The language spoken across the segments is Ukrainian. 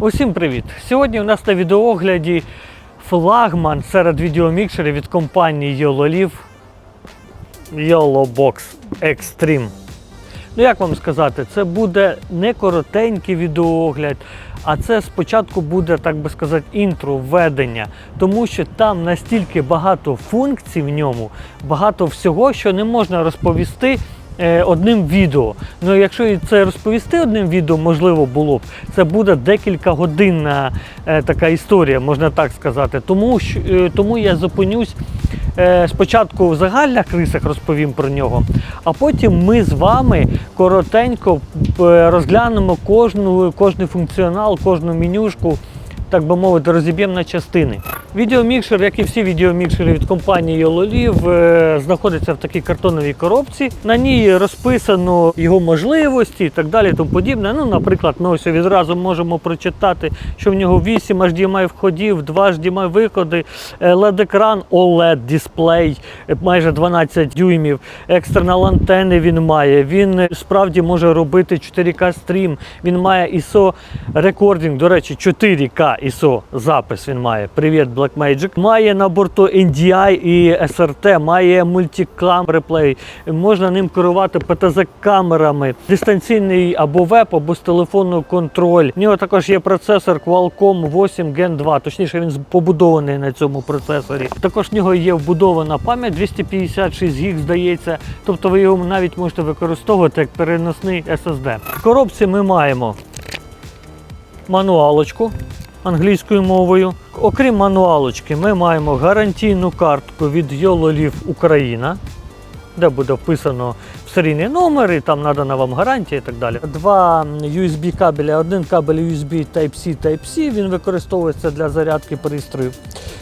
Усім привіт! Сьогодні у нас на відеоогляді флагман серед відеомікшерів від компанії YOLOLIV YOLOBOX Extreme. Ну як вам сказати, це буде не коротенький відеоогляд, а це спочатку буде, так би сказати, інтро, введення, тому що там настільки багато функцій в ньому, багато всього, що не можна розповісти одним відео. Ну, якщо це розповісти одним відео, можливо було б, це буде декілька годинна е, така історія, можна так сказати. Тому, е, тому я зупинюсь е, спочатку в загальних рисах розповім про нього, а потім ми з вами коротенько е, розглянемо кожну, кожний функціонал, кожну менюшку. Так би мовити, розіб'ємо на частини. Відеомікшер, як і всі відеомікшери від компанії YOLOLIV, е, знаходиться в такій картоновій коробці. На ній розписано його можливості і так далі. Тому подібне. Ну, наприклад, ми ось відразу можемо прочитати, що в нього 8 HDMI входів, 2 HDMI виходи, е, LED-екран, OLED дисплей, е, майже 12 дюймів, екстернал антени він має. Він справді може робити 4К стрім. Він має ISO рекординг, до речі, 4К ISO запис він має. Привіт, Blackmagic. Має на борту NDI і SRT, має мультикам реплей. Можна ним керувати ПТЗ-камерами, дистанційний або веб, або з телефону контроль. В нього також є процесор Qualcomm 8 Gen 2, точніше він побудований на цьому процесорі. Також в нього є вбудована пам'ять 256 ГБ, здається. Тобто ви його навіть можете використовувати як переносний SSD. В коробці ми маємо мануалочку англійською мовою. Окрім мануалочки, ми маємо гарантійну картку від Йололів Україна, де буде вписано серійний номер, і там надана вам гарантія і так далі. Два USB кабеля, один кабель USB Type-C Type-C, він використовується для зарядки пристрою.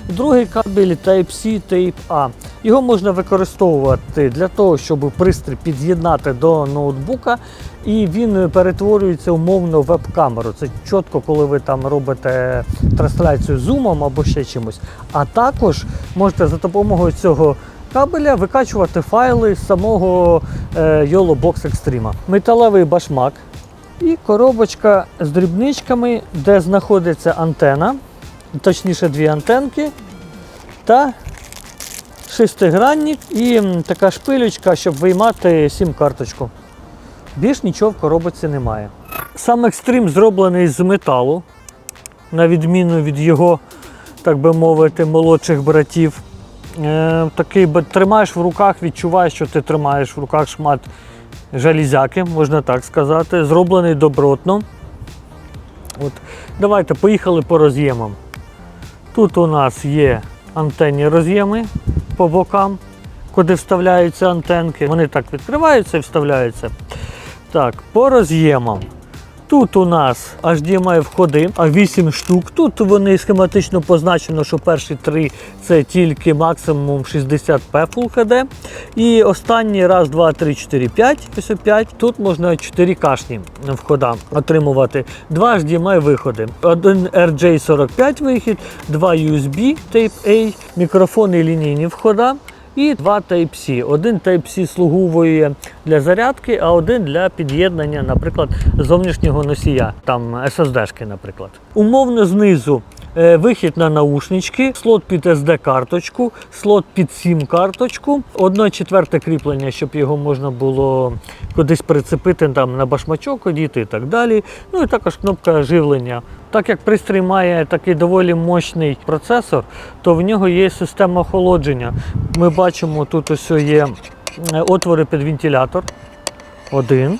Другий кабель Type-C Type-A. Його можна використовувати для того, щоб пристрій під'єднати до ноутбука, і він перетворюється умовно в веб-камеру. Це чітко, коли ви там робите трансляцію зумом або ще чимось. А також можете за допомогою цього кабеля викачувати файли з самого е, YOLO Box Extreme. Металевий башмак і коробочка з дрібничками, де знаходиться антена, точніше дві антенки та шестигранник і така шпилючка, щоб виймати сім-карточку. Більш нічого в коробочці немає. Сам екстрим зроблений з металу, на відміну від його, так би мовити, молодших братів. Е, такий тримаєш в руках, відчуваєш, що ти тримаєш в руках шмат железяки, можна так сказати. Зроблений добротно. От. Давайте поїхали по роз'ємам. Тут у нас є антенні роз'єми по бокам, куди вставляються антенки. Вони так відкриваються і вставляються. Так, по роз'ємам. Тут у нас HDMI входи, а 8 штук. Тут вони схематично позначено, що перші три це тільки максимум 60p Full HD. І останні раз, два, три, 4, 5, ось 5. Тут можна 4 кашні входа отримувати. Два HDMI виходи. Один RJ45 вихід, два USB Type-A, мікрофони і лінійні входа. І два Type-C. Один Type-C слугує для зарядки, а один для під'єднання, наприклад, зовнішнього носія, там SSD-шки, наприклад. Умовно знизу вихід на наушнички, слот під SD-карточку, слот під SIM-карточку, одне четверте кріплення, щоб його можна було кудись прицепити там на башмачок, одіти і так далі. Ну і також кнопка живлення. Так як пристрій має такий доволі мощний процесор, то в нього є система охолодження. Ми бачимо, тут ось є е, отвори під вентилятор. Один.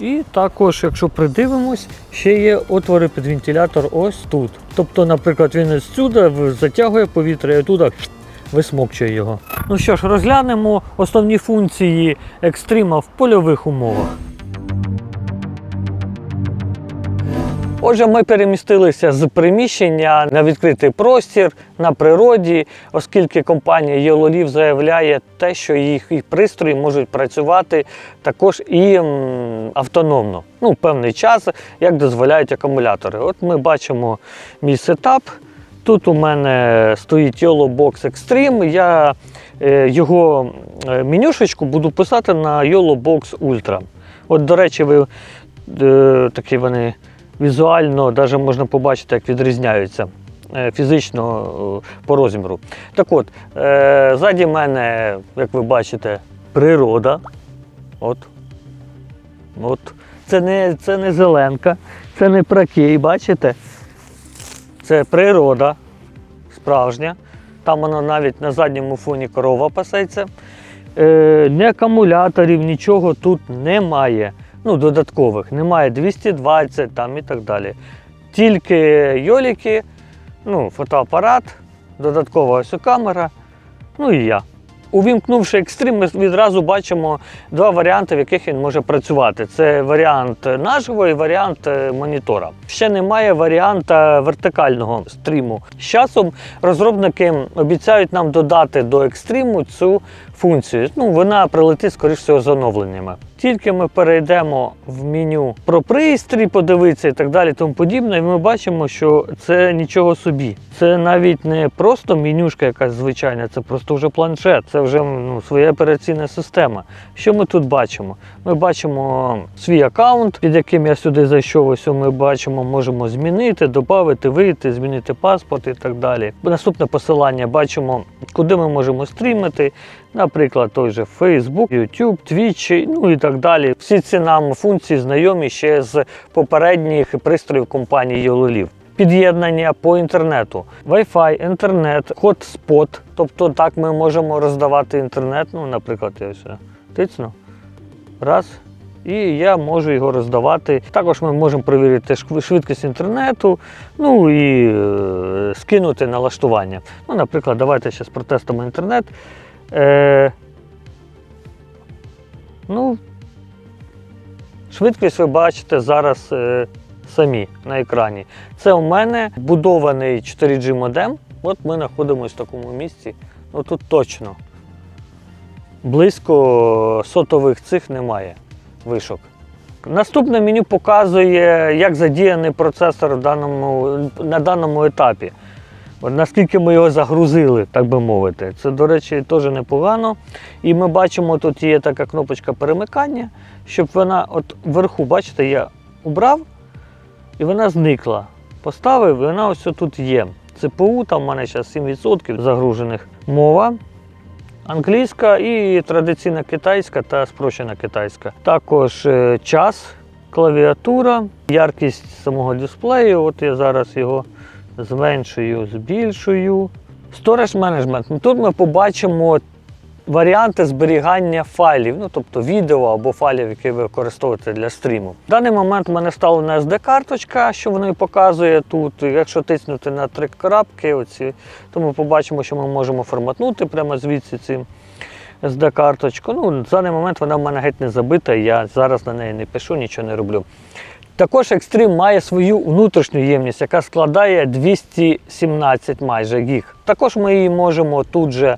І також, якщо придивимось, ще є отвори під вентилятор ось тут. Тобто, наприклад, він сюди затягує повітря і туди висмокчує його. Ну що ж, розглянемо основні функції екстрима в польових умовах. Отже, ми перемістилися з приміщення на відкритий простір на природі, оскільки компанія YOLOLIV заявляє те, що їх, їх пристрої можуть працювати також і автономно. Ну, певний час, як дозволяють акумулятори. От ми бачимо мій сетап. Тут у мене стоїть YOLO Box Extreme. Я е, його е, менюшечку буду писати на YOLO Box Ultra. От, до речі, ви е, такі вони візуально навіть можна побачити, як відрізняються е, фізично е, по розміру. Так от, е, ззаді мене, як ви бачите, природа. От. От. Це не, це не зеленка, це не пракей, бачите? Це природа справжня. Там воно навіть на задньому фоні корова пасеться. Е, ні акумуляторів, нічого тут немає. Ну, додаткових. Немає 220 там і так далі. Тільки йоліки, ну, фотоапарат, додаткова ось камера, ну і я. Увімкнувши екстрим, ми відразу бачимо два варіанти, в яких він може працювати. Це варіант наживо і варіант е, монітора. Ще немає варіанта вертикального стріму. З часом розробники обіцяють нам додати до екстриму цю функцію. Ну, вона прилетить, скоріш всього, з оновленнями. Тільки ми перейдемо в меню про пристрій, подивитися і так далі, тому подібне, і ми бачимо, що це нічого собі. Це навіть не просто менюшка якась звичайна, це просто вже планшет, це вже ну, своя операційна система. Що ми тут бачимо? Ми бачимо свій аккаунт, під яким я сюди зайшов. Ось ми бачимо, можемо змінити, додати, вийти, змінити паспорт і так далі. Наступне посилання бачимо, куди ми можемо стрімити. Наприклад, той же Facebook, YouTube, Twitch, ну і так далі. Всі ці нам функції знайомі ще з попередніх пристроїв компанії Yololів. Під'єднання по інтернету, Wi-Fi, інтернет, хотспот. Тобто так ми можемо роздавати інтернет. Ну, наприклад, я ось тицну. Раз. І я можу його роздавати. Також ми можемо перевірити швидкість інтернету, ну і е, скинути налаштування. Ну, наприклад, давайте зараз протестимо інтернет. Е, ну, швидкість ви бачите зараз е, самі на екрані. Це у мене будований 4G модем. От ми знаходимося в такому місці. Ну тут точно. Близько сотових цих немає вишок. Наступне меню показує, як задіяний процесор в даному, на даному етапі. Наскільки ми його загрузили, так би мовити. Це, до речі, теж непогано. І ми бачимо, тут є така кнопочка перемикання, щоб вона от вверху, бачите, я убрав і вона зникла. Поставив, і вона ось тут є. ЦПУ, там в мене зараз 7% загружених. Мова англійська і традиційна китайська та спрощена китайська. Також е, час, клавіатура, яркість самого дисплею. От я зараз його зменшую, збільшую. Storage Management. Тут ми побачимо варіанти зберігання файлів, ну тобто відео або файлів, які ви використовуєте для стріму. В даний момент в мене вставлена SD-карточка, що воно і показує тут. Якщо тиснути на три крапки, оці, то ми побачимо, що ми можемо форматнути прямо звідси цим. SD-карточку. Ну, в даний момент вона в мене геть не забита, я зараз на неї не пишу, нічого не роблю. Також Extreme має свою внутрішню ємність, яка складає 217 майже гіг. Також ми її можемо тут же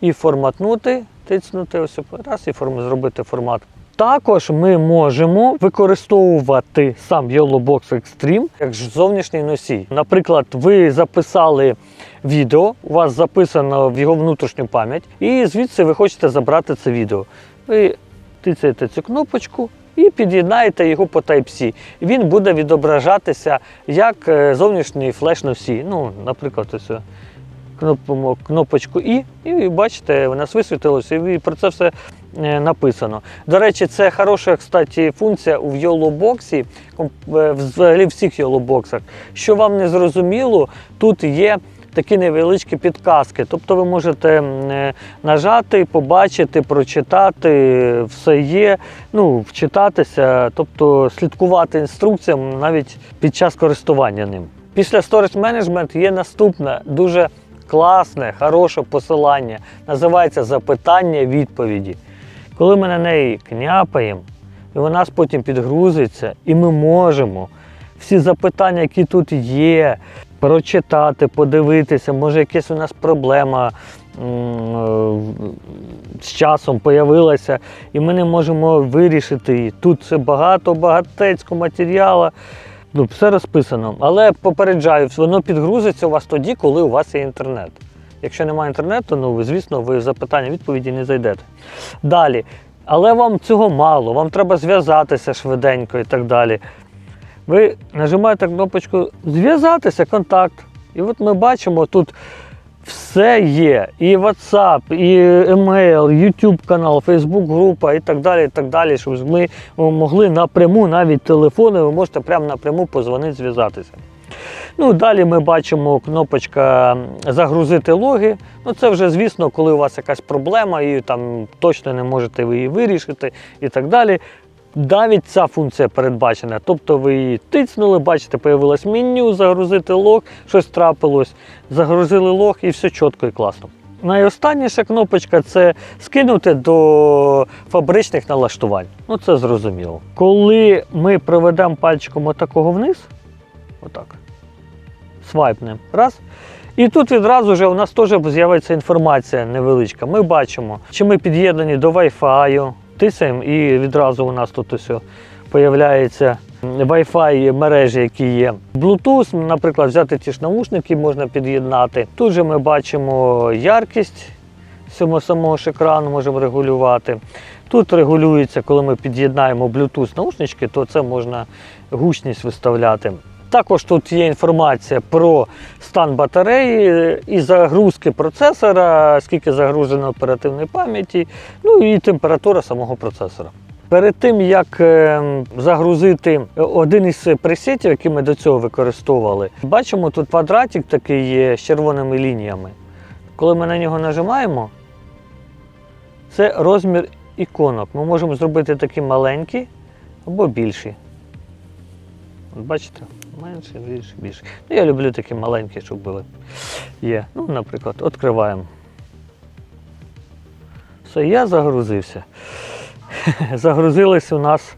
і форматнути, тицнути ось раз і форм, зробити формат. Також ми можемо використовувати сам YOLOBOX Extreme як зовнішній носій. Наприклад, ви записали відео, у вас записано в його внутрішню пам'ять, і звідси ви хочете забрати це відео. Ви тицяєте цю кнопочку і під'єднаєте його по Type-C. Він буде відображатися як е, зовнішній флеш-носій. Ну, наприклад, ось е, кнопочку І, і бачите, у нас висвітилося, і про це все е, написано. До речі, це хороша кстати, функція у YOLO-боксі, в всіх YOLO-боксах. Що вам не зрозуміло, тут є такі невеличкі підказки. Тобто ви можете е, нажати, побачити, прочитати, все є, ну, вчитатися, тобто слідкувати інструкціям навіть під час користування ним. Після Storage Management є наступне дуже класне, хороше посилання. Називається запитання відповіді. Коли ми на неї княпаємо, і вона потім підгрузиться, і ми можемо всі запитання, які тут є, прочитати, подивитися, може якась у нас проблема е, з часом появилася, і ми не можемо вирішити її. Тут це багато багатецького матеріалу. Ну, все розписано. Але попереджаю, воно підгрузиться у вас тоді, коли у вас є інтернет. Якщо немає інтернету, ну звісно, ви запитання відповіді не зайдете. Далі. Але вам цього мало, вам треба зв'язатися швиденько і так далі. Ви нажимаєте кнопочку Зв'язатися, контакт. І от ми бачимо тут все є. І WhatsApp, і email, YouTube канал, Facebook група і так далі. і так далі, Щоб ми могли напряму, навіть телефони, ви можете прямо напряму позвонити, зв'язатися. Ну, далі ми бачимо кнопочка загрузити логи. Ну, це вже, звісно, коли у вас якась проблема і там точно не можете ви її вирішити і так далі. Навіть ця функція передбачена. Тобто ви її тицнули, бачите, появилось меню, загрузити лог, щось трапилось, загрузили лог і все чітко і класно. Найостанніша кнопочка це скинути до фабричних налаштувань. Ну це зрозуміло. Коли ми проведемо пальчиком отакого вниз, отак, свайпнемо, раз. І тут відразу вже у нас теж з'явиться інформація невеличка. Ми бачимо, чи ми під'єднані до Wi-Fi, тисаємо, і відразу у нас тут ось появляється Wi-Fi мережі, які є. Bluetooth, наприклад, взяти ті ж наушники можна під'єднати. Тут же ми бачимо яркість самого ж екрану, можемо регулювати. Тут регулюється, коли ми під'єднаємо Bluetooth наушнички, то це можна гучність виставляти. Також тут є інформація про стан батареї і загрузки процесора, скільки загружено оперативної пам'яті, ну і температура самого процесора. Перед тим, як е, загрузити один із пресетів, який ми до цього використовували, бачимо тут квадратик такий є з червоними лініями. Коли ми на нього нажимаємо, це розмір іконок. Ми можемо зробити такі маленькі або більші. От бачите? Менше, більше, більше. Ну, я люблю такі маленькі, щоб були. Є. Ну, наприклад, відкриваємо. Все, я загрузився. Загрузились у нас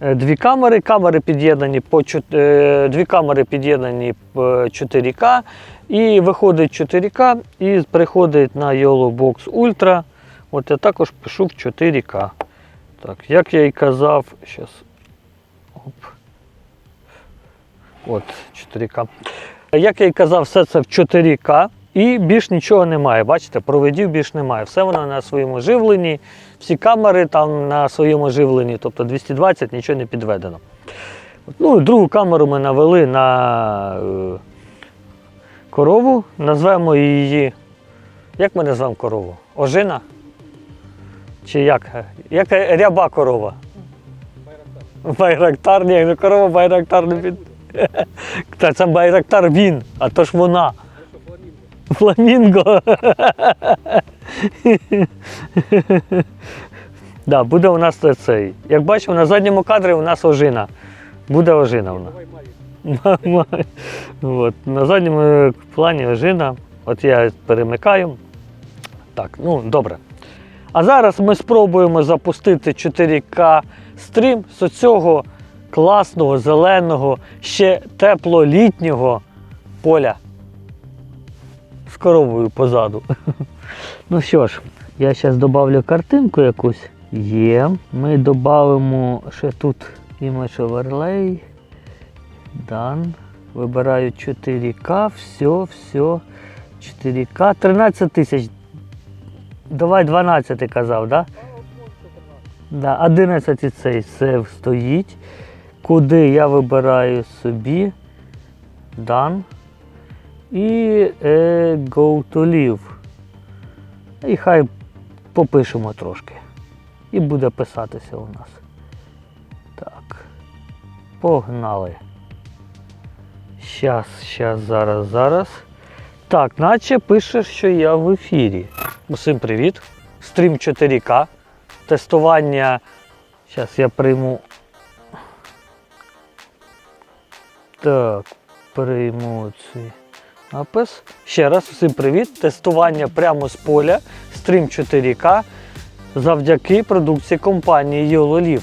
е, дві камери. Камери під'єднані по е, дві камери під'єднані по 4К. І виходить 4К і приходить на YOLO Box Ultra. От я також пишу в 4К. Так, як я і казав, зараз. Оп. От 4К. Як я і казав, все це в 4К і більш нічого немає. Бачите, проводів більш немає. Все воно на своєму живленні, всі камери там на своєму живленні, тобто 220 нічого не підведено. Ну, другу камеру ми навели на е, корову, назвемо її. Як ми назвемо корову? Ожина? Чи як? Як ряба корова? Байрактар, ні, ну корова Байрактар не під. Та це Байрактар він, а то ж вона. Фламінго. да, буде у нас цей. Як бачимо, на задньому кадрі у нас ожина. Буде ожина нас. От, на задньому плані ожина. От я перемикаю. Так, ну добре. А зараз ми спробуємо запустити 4К стрім з цього класного, зеленого, ще теплолітнього поля з коровою позаду. Ну що ж, я зараз додавлю картинку якусь. Є. Ми додамо ще тут Image Overlay. Done. Вибираю 4К, все, все. 4К. 13 тисяч. Давай 12 казав, так? Да? Да, 11 цей сейв стоїть. Куди я вибираю собі. Done. І е, Go to Live. І хай попишемо трошки. І буде писатися у нас. Так. Погнали. Щас, щас, зараз, зараз. Так, наче пише, що я в ефірі. Усім привіт. Стрім 4К. Тестування. Зараз я прийму. Так, прийму цей напис. Ще раз, усім привіт. Тестування прямо з поля. Стрім 4К завдяки продукції компанії YOLOLIV.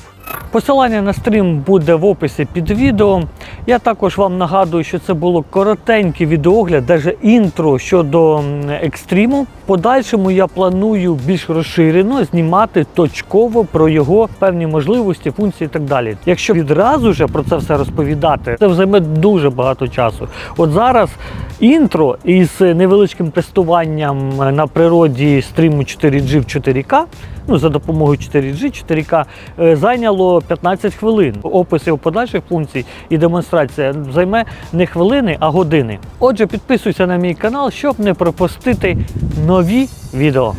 Посилання на стрім буде в описі під відео. Я також вам нагадую, що це було коротенький відеогляд, навіть інтро щодо екстриму. Подальшому я планую більш розширено знімати точково про його певні можливості, функції і так далі. Якщо відразу же про це все розповідати, це займе дуже багато часу. От зараз Інтро із невеличким тестуванням на природі стріму 4G в 4К, ну за допомогою 4G, 4К, е, зайняло 15 хвилин. Опис його подальших функцій і демонстрація займе не хвилини, а години. Отже, підписуйся на мій канал, щоб не пропустити нові відео.